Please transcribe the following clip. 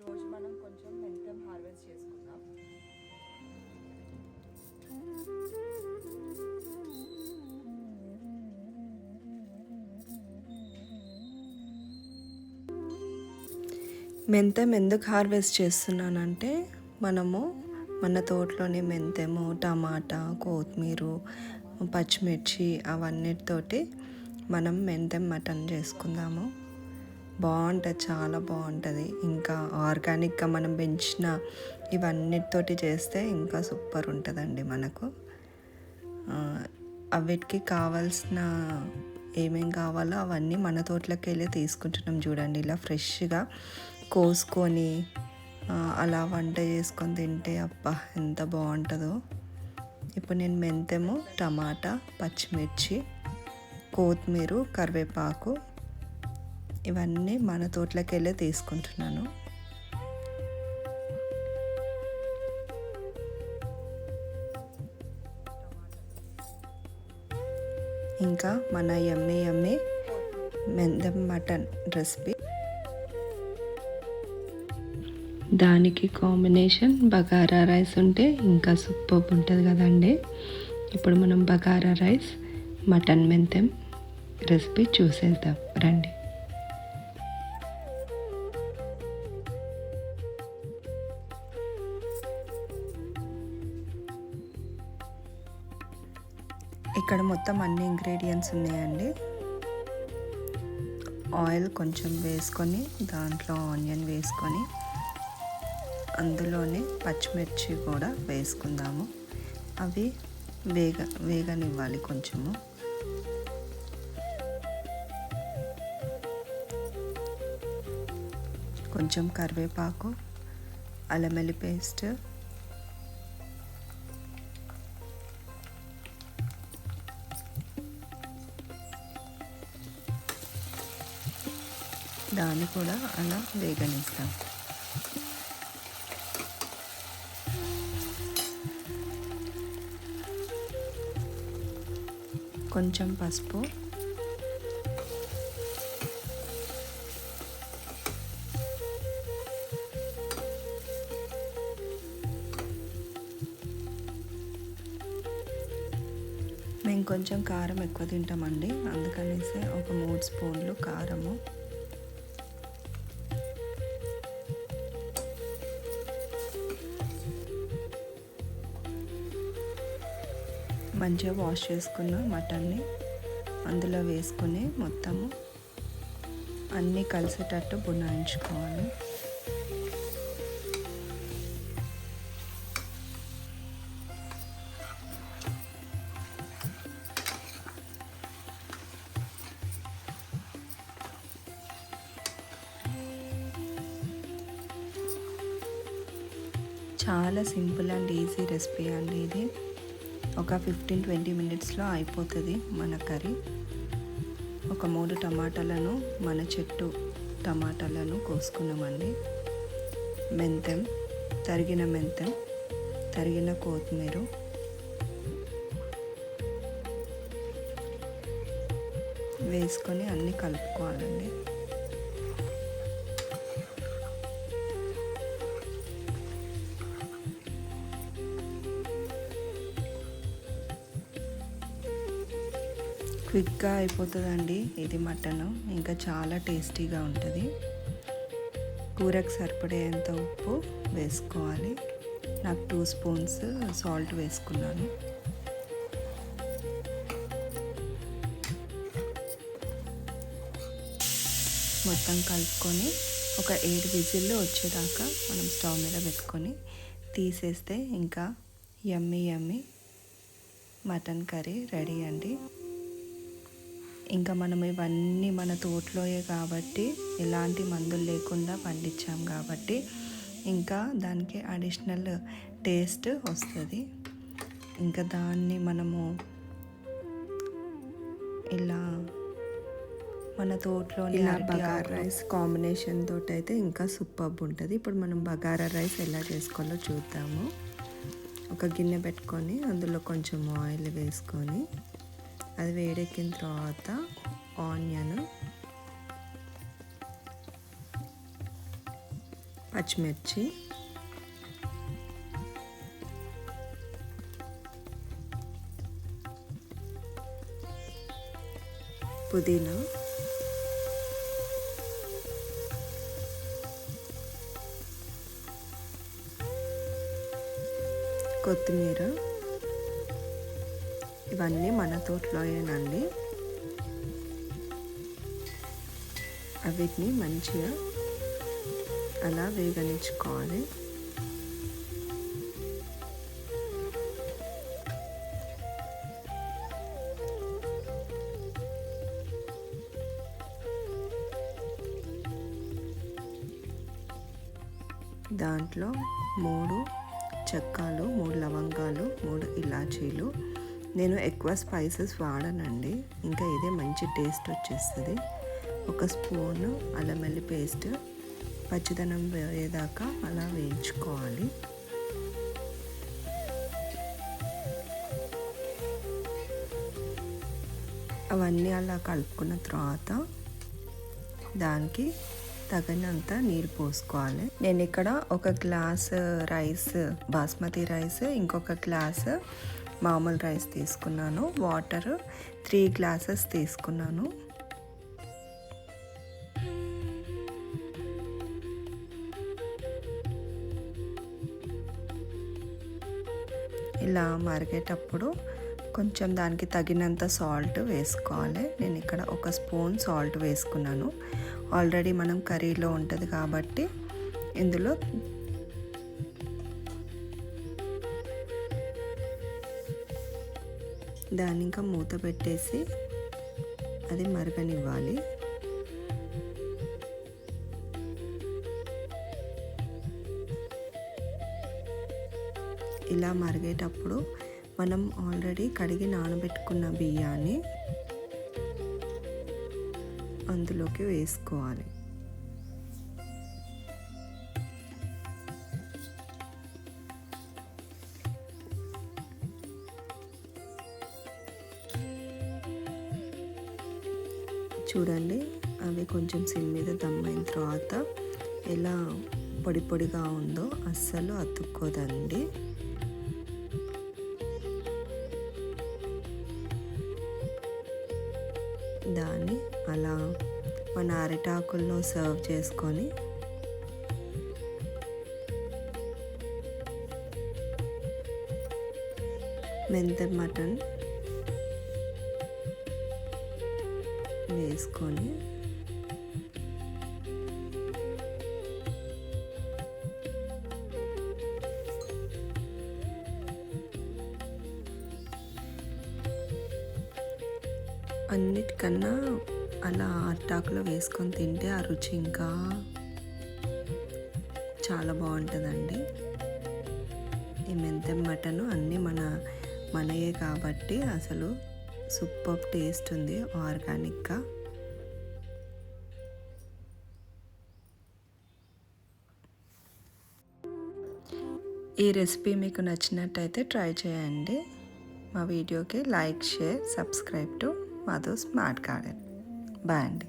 ఈరోజు మనం కొంచెం మెంతం హార్వెస్ట్ చేసుకుందాం. మెంతం ఎందుకు హార్వెస్ట్ చేస్తున్నానంటే మనము మన తోటలోని మెంతెము టమాటా కొత్తిమీర పచ్చిమిర్చి అవన్నిటితోటి మనం మెంతెం మటన్ చేసుకుందాము. బాగుంటుంది చాలా బాగుంటుంది. ఇంకా ఆర్గానిక్గా మనం పెంచిన ఇవన్నిటితోటి చేస్తే ఇంకా సూపర్ ఉంటుందండి మనకు. అవిటికి కావాల్సిన ఏమేం కావాలో అవన్నీ మన తోటలోకి వెళ్ళి తీసుకుంటున్నాం చూడండి. ఇలా ఫ్రెష్గా కోసుకొని అలా వంట చేసుకొని తింటే అబ్బా ఎంత బాగుంటుందో. ఇప్పుడు నేను మెంతెము టమాటా పచ్చిమిర్చి కొత్తిమీర కరివేపాకు ఇవన్నీ మన తోటలోకి వెళ్ళి తీసుకుంటున్నాను. ఇంకా మన ఎమ్మె ఎమ్మె మెందం మటన్ రెసిపీ. దానికి కాంబినేషన్ బగారా రైస్ ఉంటే ఇంకా సూపర్ ఉంటుంది కదండి. ఇప్పుడు మనం బగారా రైస్ మటన్ మెంతెం రెసిపీ చూసేద్దాం. రండి. ఇక్కడ మొత్తం అన్ని ఇంగ్రీడియంట్స్ ఉన్నాయండి. ఆయిల్ కొంచెం వేసుకొని దాంట్లో ఆనియన్ వేసుకొని అందులోనే పచ్చిమిర్చి కూడా వేసుకుందాము. అవి వేగ వేగనివ్వాలి కొంచెము. కొంచెం కరివేపాకు అల్లం వెల్లి పేస్ట్ దాన్ని కూడా అలా వేగనిస్తాం. కొంచెం పసుపు. మేము కొంచెం కారం ఎక్కువ తింటామండి. అందుకనేసి ఒక మూడు స్పూన్లు కారము. మంచిగా వాష్ చేసుకున్న మటన్ని అందులో వేసుకొని మొత్తము అన్నీ కలిసేటట్టు బునాయించుకోవాలి. చాలా సింపుల్ అండ్ ఈజీ రెసిపీ అండి ఇది. ఒక ఫిఫ్టీన్ ట్వంటీ మినిట్స్లో అయిపోతుంది మన కర్రీ. ఒక మూడు టమాటాలను మన చెట్టు టమాటాలను కోసుకున్నామండి. మెంతెం తరిగిన మెంతెం తరిగిన కొత్తిమీర. వేసుకొని అన్నీ కలుపుకోవాలండి. క్విక్గా అయిపోతుందండి. ఇది మటన్. ఇంకా చాలా టేస్టీగా ఉంటుంది. కూరకు సరిపడేంత ఉప్పు వేసుకోవాలి. నాకు టూ స్పూన్స్ సాల్ట్ వేసుకున్నాను. మొత్తం కలుపుకొని ఒక ఏడు విజిల్లు వచ్చేదాకా మనం స్టవ్ మీద పెట్టుకొని తీసేస్తే ఇంకా ఎమ్మి యమ్మీ మటన్ కర్రీ రెడీ అండి. ఇంకా మనం ఇవన్నీ మన తోటలోయే కాబట్టి ఎలాంటి మందులు లేకుండా పండించాం కాబట్టి ఇంకా దానికి అడిషనల్ టేస్ట్ వస్తుంది. ఇంకా దాన్ని మనము ఇలా మన తోటలో ఇలా బగారా రైస్ కాంబినేషన్ తోటి అయితే ఇంకా సూపర్ ఉంటుంది. ఇప్పుడు మనం బగారా రైస్ ఎలా చేసుకోవాలో చూద్దాము. ఒక గిన్నె పెట్టుకొని అందులో కొంచెం ఆయిల్ వేసుకొని అది వేడెక్కిన తర్వాత ఆనియన్ పచ్చిమిర్చి పుదీనా కొత్తిమీర ఇవన్నీ మన తోటలోయేనండి. వీటిని మంచిగా అలా వేగనించుకోవాలి దాంట్లో మూడు చెక్కాలు మూడు లవంగాలు మూడు ఇలాచీలు నేను ఎక్కువ స్పైసెస్ వాడనండి. ఇంకా ఇదే మంచి టేస్ట్ వచ్చేస్తుంది. ఒక స్పూను అల్లం వెల్లి పేస్ట్ పచ్చిదనం వేదాకా అలా వేయించుకోవాలి. అవన్నీ అలా కలుపుకున్న తర్వాత దానికి తగినంత నీరు పోసుకోవాలి. నేను ఇక్కడ ఒక గ్లాస్ రైస్ బాస్మతి రైస్ ఇంకొక గ్లాస్ మామూలు రైస్ తీసుకున్నాను. వాటర్ త్రీ గ్లాసెస్ తీసుకున్నాను. ఇలా మరిగేటప్పుడు కొంచెం దానికి తగినంత సాల్ట్ వేసుకోవాలి. నేను ఇక్కడ ఒక స్పూన్ సాల్ట్ వేసుకున్నాను. ఆల్రెడీ మనం కర్రీలో ఉంటుంది కాబట్టి ఇందులో దాన్ని ఇంకా మూత పెట్టేసి అది మరగనివ్వాలి. ఇలా మరిగేటప్పుడు మనం ఆల్రెడీ కడిగి నానబెట్టుకున్న బియ్యాన్ని అందులోకి వేసుకోవాలి. చూడండి. అవి కొంచెం సిమ్ మీద దమ్మైన తర్వాత ఎలా పొడి పొడిగా ఉందో అస్సలు అతుక్కోదండి. దాన్ని అలా మన అరిటాకుల్లో సర్వ్ చేసుకొని మెంత మటన్ వేసుకొని అన్నిటికన్నా అలా అట్టాకులో వేసుకొని తింటే ఆ రుచి ఇంకా చాలా బాగుంటుందండి. ఈ మెంతెం మటను అన్నీ మన మనయే కాబట్టి అసలు సూపర్ టేస్ట్ ఉంది ఆర్గానిక్గా. ఈ రెసిపీ మీకు నచ్చినట్టయితే ట్రై చేయండి. మా వీడియోకి like share subscribe to Madhu smart garden. Bye అండి.